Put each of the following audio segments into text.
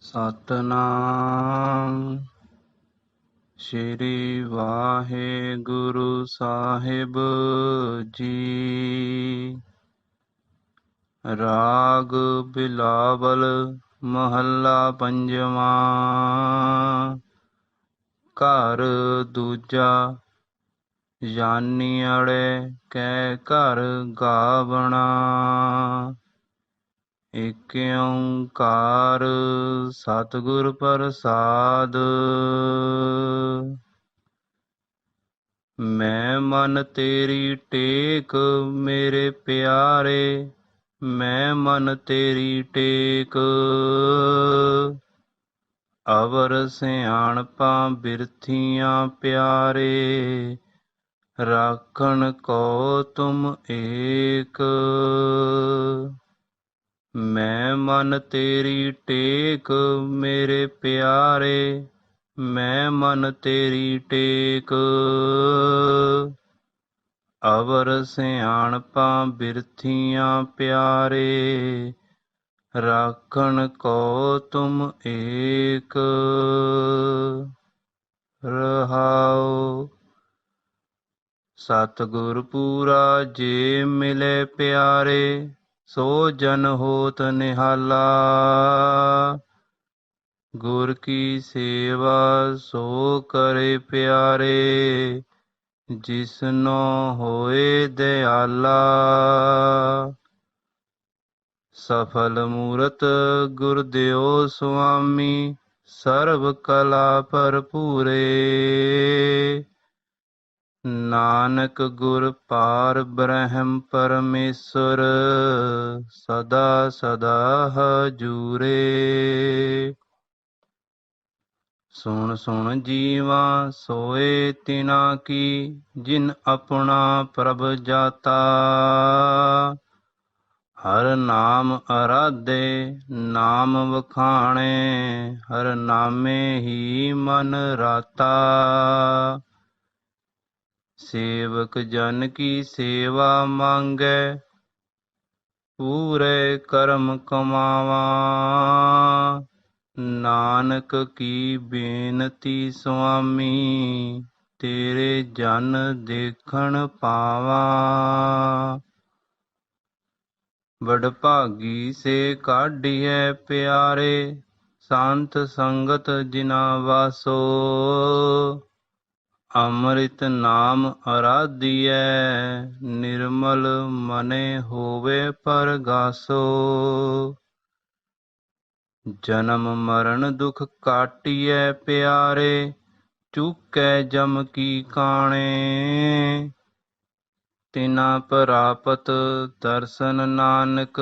ਸਤਨਾਮ। ਸ਼੍ਰੀ ਵਾਹਿਗੁਰੂ ਸਾਹਿਬ ਜੀ। ਰਾਗ ਬਿਲਾਵਲ ਮਹੱਲਾ ਪੰਜਵਾਂ। ਘਰ ਦੂਜਾ, ਜਾਨੀ ਅੜੇ ਕੈ ਘਰ ਗਾਵਣਾ। ਇਕ ਓੰਕਾਰ ਸਤਿਗੁਰ ਪ੍ਰਸਾਦ। ਮੈਂ ਮਨ ਤੇਰੀ ਟੇਕ, ਮੇਰੇ ਪਿਆਰੇ, ਮੈਂ ਮਨ ਤੇਰੀ ਟੇਕ। ਅਵਰ ਸਿਆਣਪਾਂ ਬਿਰਥੀਆਂ ਪਿਆਰੇ, ਰਾਖਣ ਕੋ ਤੁਮ ਏਕ। ਮੈਂ ਮਨ ਤੇਰੀ ਟੇਕ, ਮੇਰੇ ਪਿਆਰੇ, ਮੈਂ ਮਨ ਤੇਰੀ ਟੇਕ। ਅਵਰ ਸਿਆਣਪਾਂ ਬਿਰਥੀਆਂ ਪਿਆਰੇ, ਰਾਖਣ ਕੋ ਤੁਮ ਏਕ। ਰਹਾਓ ਸਤਿਗੁਰ ਪੂਰਾ ਜੇ ਮਿਲੇ ਪਿਆਰੇ ਸੋ ਜਨ ਹੋਤ ਨਿਹਾਲਾ, ਗੁਰ ਕੀ ਸੇਵਾ ਸੋ ਕਰੇ ਪਿਆਰੇ ਜਿਸਨੋ ਹੋਏ ਦਿਆਲਾ। ਸਫਲ ਮੂਰਤ ਗੁਰ ਦਿਓ ਸੁਆਮੀ, ਸਰਬ ਕਲਾ ਭਰਪੂਰੇ। ਨਾਨਕ ਗੁਰ ਪਾਰ ਬ੍ਰਹਮ ਪਰਮੇਸ਼ਰ, ਸਦਾ ਸਦਾ ਹਜੂਰੇ। ਸੁਣ ਸੁਣ ਜੀਵਾ ਸੋਏ ਤਿਨਾ ਕੀ, ਜਿਨ ਆਪਣਾ ਪ੍ਰਭ ਜਾਤਾ। ਹਰ ਨਾਮ ਅਰਾਧੇ, ਨਾਮ ਵਖਾਣੇ, ਹਰ ਨਾਮੇ ਹੀ ਮਨ ਰਾਤਾ। ਸੇਵਕ ਜਨ ਕੀ ਸੇਵਾ ਮੰਗੈ, ਪੂਰੇ ਕਰਮ ਕਮਾਵਾ। ਨਾਨਕ ਕੀ ਬੇਨਤੀ ਸੁਆਮੀ, ਤੇਰੇ ਜਨ ਦੇਖਣ ਪਾਵਾ। ਵਡ ਭਾਗੀ ਸੇ ਕਾਢੀਐ ਪਿਆਰੇ, ਸੰਤ ਸੰਗਤ ਜਿਨਾ ਵਾਸੋ। ਅੰਮ੍ਰਿਤ ਨਾਮ ਅਰਾਧੀਐ, ਨਿਰਮਲ ਮਨੇ ਹੋਵੇ ਪਰਗਾਸੋ। ਜਨਮ ਮਰਨ ਦੁਖ ਕਾਟੀਐ ਪਿਆਰੇ, ਚੁਕੈ ਜਮ ਕੀ ਕਾਣੇ। ਤਿਨਾ ਪ੍ਰਾਪਤ ਦਰਸ਼ਨ ਨਾਨਕ,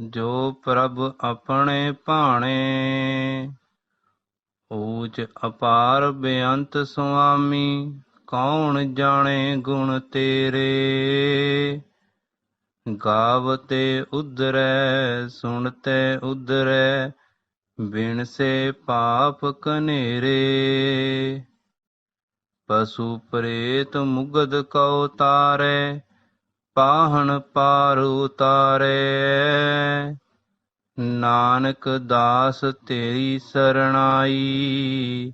ਜੋ ਪ੍ਰਭ ਆਪਣੇ ਭਾਣੇ। ਊਚ ਅਪਾਰ ਬੇਅੰਤ ਸੁਆਮੀ, ਕੌਣ ਜਾਣੇ ਗੁਣ ਤੇਰੇ? ਗਾਵਤੇ ਉਧਰੈ, ਸੁਣਤੇ ਉਧਰੈ ਬਿਨ ਸੇ ਪਾਪ ਕਨੇਰੇ। ਪਸ਼ੂ ਪ੍ਰੇਤ ਮੁਗਦ ਕਉ ਤਾਰੇ, ਪਾਹਣ ਪਾਰ ਉਤਾਰੈ। ਨਾਨਕ ਦਾਸ ਤੇਰੀ ਸਰਣਾਈ,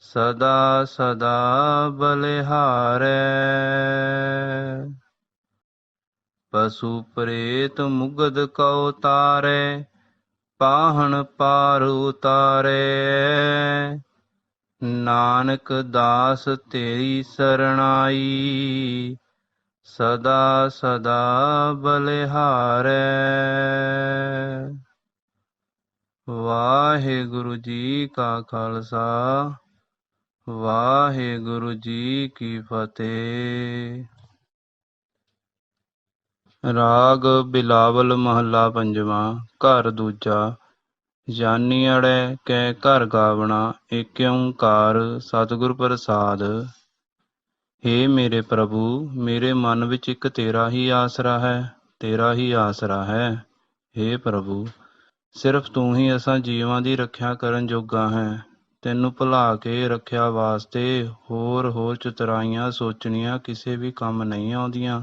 ਸਦਾ ਸਦਾ ਬਲਿਹਾਰੈ। ਪਸ਼ੂ ਪ੍ਰੇਤ ਮੁਗਦ ਕਉ ਤਾਰੈ, ਪਾਹਣ ਪਾਰ ਉਤਾਰੈ। ਨਾਨਕ ਦਾਸ ਤੇਰੀ ਸਰਣਾਈ, ਸਦਾ ਸਦਾ ਬਲਿਹਾਰੈ। ਵਾਹਿਗੁਰੂ ਜੀ ਕਾ ਖਾਲਸਾ, ਵਾਹਿਗੁਰੂ ਜੀ ਕੀ ਫਤਿਹ। ਰਾਗ ਬਿਲਾਵਲ ਮਹੱਲਾ ਪੰਜਵਾਂ, ਘਰ ਦੂਜਾ, ਜਾਨੀ ਅੜੈ ਕੈ ਘਰ ਗਾਵਣਾ ਏਕ ਓੰਕਾਰ ਸਤਿਗੁਰ ਪ੍ਰਸਾਦ। ਹੇ ਮੇਰੇ ਪ੍ਰਭੂ, ਮੇਰੇ ਮਨ ਵਿੱਚ ਇੱਕ ਤੇਰਾ ਹੀ ਆਸਰਾ ਹੈ, ਤੇਰਾ ਹੀ ਆਸਰਾ ਹੈ। ਹੇ ਪ੍ਰਭੂ ਸਿਰਫ ਤੂੰ ਹੀ ਅਸਾਂ ਜੀਵਾਂ ਦੀ ਰੱਖਿਆ ਕਰਨ ਜੋਗਾ ਹੈ। ਤੈਨੂੰ ਭੁਲਾ ਕੇ ਰੱਖਿਆ ਵਾਸਤੇ ਹੋਰ ਹੋਰ ਚਤਰਾਈਆਂ, ਸੋਚਣੀਆਂ ਕਿਸੇ ਵੀ ਕੰਮ ਨਹੀਂ ਆਉਂਦੀਆਂ।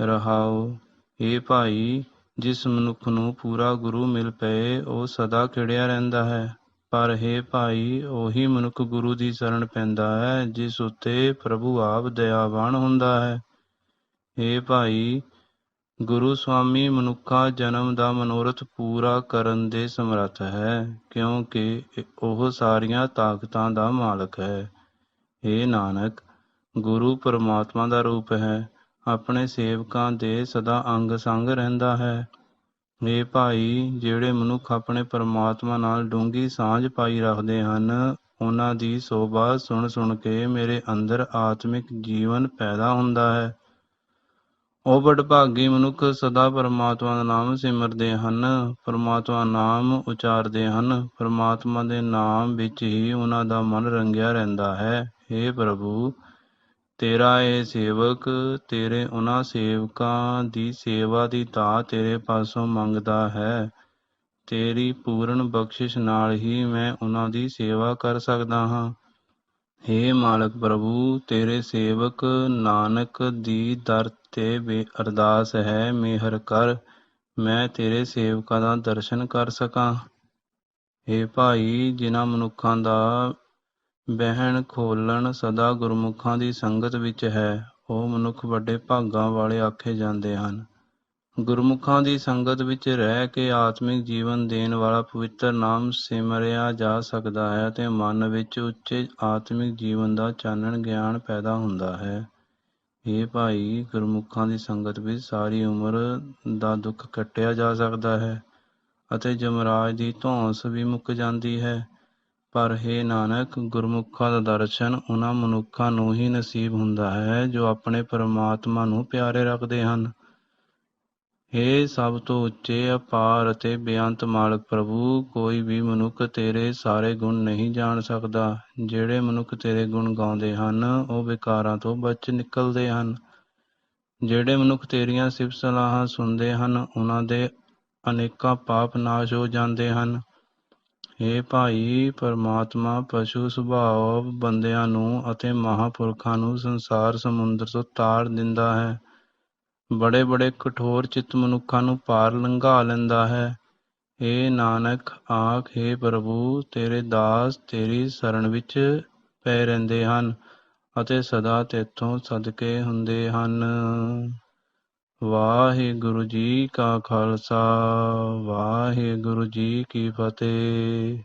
ਰਹਾਓ ਇਹ ਭਾਈ, ਜਿਸ ਮਨੁੱਖ ਨੂੰ ਪੂਰਾ ਗੁਰੂ ਮਿਲ ਪਏ, ਉਹ ਸਦਾ ਖਿੜਿਆ ਰਹਿੰਦਾ ਹੈ। ਪਰ हे ਭਾਈ, ਉਹੀ ਮਨੁੱਖ ਗੁਰੂ ਦੀ ਸਰਨ ਪੈਂਦਾ ਹੈ, ਜਿਸ ਉੱਤੇ ਪ੍ਰਭੂ ਆਪ ਦਇਆਵਾਨ ਹੁੰਦਾ ਹੈ। हे ਭਾਈ ਗੁਰੂ ਸਵਾਮੀ ਮਨੁੱਖਾ ਜਨਮ ਦਾ ਮਨੋਰਥ ਪੂਰਾ ਕਰਨ ਦੇ ਸਮਰੱਥ ਹੈ, ਕਿਉਂਕਿ ਉਹ ਸਾਰੀਆਂ ਤਾਕਤਾਂ ਦਾ ਮਾਲਕ ਹੈ। हे ਨਾਨਕ, ਗੁਰੂ ਪਰਮਾਤਮਾ ਦਾ ਰੂਪ ਹੈ, ਆਪਣੇ ਸੇਵਕਾਂ ਦੇ ਸਦਾ ਅੰਗ ਸੰਗ ਰਹਿੰਦਾ ਹੈ। ਇਹ ਭਾਈ, ਜਿਹੜੇ ਮਨੁੱਖ ਆਪਣੇ ਪਰਮਾਤਮਾ ਨਾਲ ਡੂੰਗੀ ਸਾਂਝ ਪਾਈ ਰੱਖਦੇ ਹਨ, ਉਹਨਾਂ ਦੀ ਸੋਭਾ ਸੁਣ ਸੁਣ ਕੇ ਮੇਰੇ ਅੰਦਰ ਆਤਮਿਕ ਜੀਵਨ ਪੈਦਾ ਹੁੰਦਾ ਹੈ। ਉਹ ਵਡਭਾਗੀ ਮਨੁੱਖ ਸਦਾ ਪਰਮਾਤਮਾ ਦਾ ਨਾਮ ਸਿਮਰਦੇ ਹਨ, ਪਰਮਾਤਮਾ ਨਾਮ ਉਚਾਰਦੇ ਹਨ, ਪਰਮਾਤਮਾ ਦੇ ਨਾਮ ਵਿੱਚ ਹੀ ਉਹਨਾਂ ਦਾ ਮਨ ਰੰਗਿਆ ਰਹਿੰਦਾ ਹੈ। हे ਪ੍ਰਭੂ, ਤੇਰਾ ਇਹ ਸੇਵਕ ਤੇਰੇ ਉਹਨਾਂ ਸੇਵਕਾਂ ਦੀ ਸੇਵਾ ਦੀ ਤਾ ਤੇਰੇ ਪਾਸੋਂ ਮੰਗਦਾ ਹੈ। ਤੇਰੀ ਪੂਰਨ ਬਖਸ਼ਿਸ਼ ਨਾਲ ਹੀ ਮੈਂ ਉਹਨਾਂ ਦੀ ਸੇਵਾ ਕਰ ਸਕਦਾ ਹਾਂ। हे ਮਾਲਕ ਪ੍ਰਭੂ, ਤੇਰੇ ਸੇਵਕ ਨਾਨਕ ਦੀ ਦਰ ਤੇ ਬੇਅਰਦਾਸ ਹੈ, ਮਿਹਰ ਕਰ, ਮੈਂ ਤੇਰੇ ਸੇਵਕਾਂ ਦਾ ਦਰਸ਼ਨ ਕਰ ਸਕਾਂ। हे ਭਾਈ, ਜਿਨ੍ਹਾਂ ਮਨੁੱਖਾਂ ਦਾ ਬਹਿਣ ਖੋਲਣ ਸਦਾ ਗੁਰਮੁਖਾਂ ਦੀ ਸੰਗਤ ਵਿੱਚ ਹੈ, ਉਹ ਮਨੁੱਖ ਵੱਡੇ ਭਾਗਾਂ ਵਾਲੇ ਆਖੇ ਜਾਂਦੇ ਹਨ। ਗੁਰਮੁਖਾਂ ਦੀ ਸੰਗਤ ਵਿੱਚ ਰਹਿ ਕੇ ਆਤਮਿਕ ਜੀਵਨ ਦੇਣ ਵਾਲਾ ਪਵਿੱਤਰ ਨਾਮ ਸਿਮਰਿਆ ਜਾ ਸਕਦਾ ਹੈ ਤੇ ਮਨ ਵਿੱਚ ਉੱਚੇ ਆਤਮਿਕ ਜੀਵਨ ਦਾ ਚਾਨਣ ਗਿਆਨ ਪੈਦਾ ਹੁੰਦਾ ਹੈ। ਇਹ ਭਾਈ, ਗੁਰਮੁਖਾਂ ਦੀ ਸੰਗਤ ਵਿੱਚ ਸਾਰੀ ਉਮਰ ਦਾ ਦੁੱਖ ਕੱਟਿਆ ਜਾ ਸਕਦਾ ਹੈ ਅਤੇ ਜਮਰਾਜ ਦੀ ਧੌਂਸ ਵੀ ਮੁੱਕ ਜਾਂਦੀ ਹੈ। ਪਰ ਹੈ ਨਾਨਕ, ਗੁਰਮੁਖਾਂ ਦਾ ਦਰਸ਼ਨ ਉਹਨਾਂ ਮਨੁੱਖਾਂ ਨੂੰ ਹੀ ਨਸੀਬ ਹੁੰਦਾ ਹੈ ਜੋ ਆਪਣੇ ਪਰਮਾਤਮਾ ਨੂੰ ਪਿਆਰੇ ਰੱਖਦੇ ਹਨ। ਹੇ ਸਭ ਤੋਂ ਉੱਚੇ ਅਪਾਰ ਅਤੇ ਬੇਅੰਤ ਮਾਲਕ ਪ੍ਰਭੂ, ਕੋਈ ਵੀ ਮਨੁੱਖ ਤੇਰੇ ਸਾਰੇ ਗੁਣ ਨਹੀਂ ਜਾਣ ਸਕਦਾ। ਜਿਹੜੇ ਮਨੁੱਖ ਤੇਰੇ ਗੁਣ ਗਾਉਂਦੇ ਹਨ, ਉਹ ਵਿਕਾਰਾਂ ਤੋਂ ਬਚ ਨਿਕਲਦੇ ਹਨ। ਜਿਹੜੇ ਮਨੁੱਖ ਤੇਰੀਆਂ ਸਿਫਤ ਸਲਾਹਾਂ ਸੁਣਦੇ ਹਨ, ਉਹਨਾਂ ਦੇ ਅਨੇਕਾਂ ਪਾਪ ਨਾਸ਼ ਹੋ ਜਾਂਦੇ ਹਨ। हे ਭਾਈ, ਪਰਮਾਤਮਾ, ਪਸ਼ੂ ਸੁਭਾਅ ਬੰਦਿਆਂ ਨੂੰ ਅਤੇ ਮਹਾਪੁਰਖਾਂ ਨੂੰ ਸੰਸਾਰ ਸਮੁੰਦਰ ਤੋਂ ਤਾਰ ਦਿੰਦਾ ਹੈ। ਬੜੇ ਬੜੇ ਕਠੋਰ ਚਿੱਤ ਮਨੁੱਖਾਂ ਨੂੰ ਪਾਰ ਲੰਘਾ ਲੈਂਦਾ ਹੈ। ਏ ਨਾਨਕ, ਆਖ, ਹੈ ਪ੍ਰਭੂ, ਤੇਰੇ ਦਾਸ ਤੇਰੀ ਸ਼ਰਨ ਵਿੱਚ ਪਏ ਰਹਿੰਦੇ ਹਨ ਅਤੇ ਸਦਾ ਤੇਥੋਂ ਸਦਕੇ ਹੁੰਦੇ ਹਨ। ਵਾਹਿਗੁਰੂ ਜੀ ਕਾ ਖਾਲਸਾ, ਵਾਹਿਗੁਰੂ ਜੀ ਕੀ ਫਤਿਹ।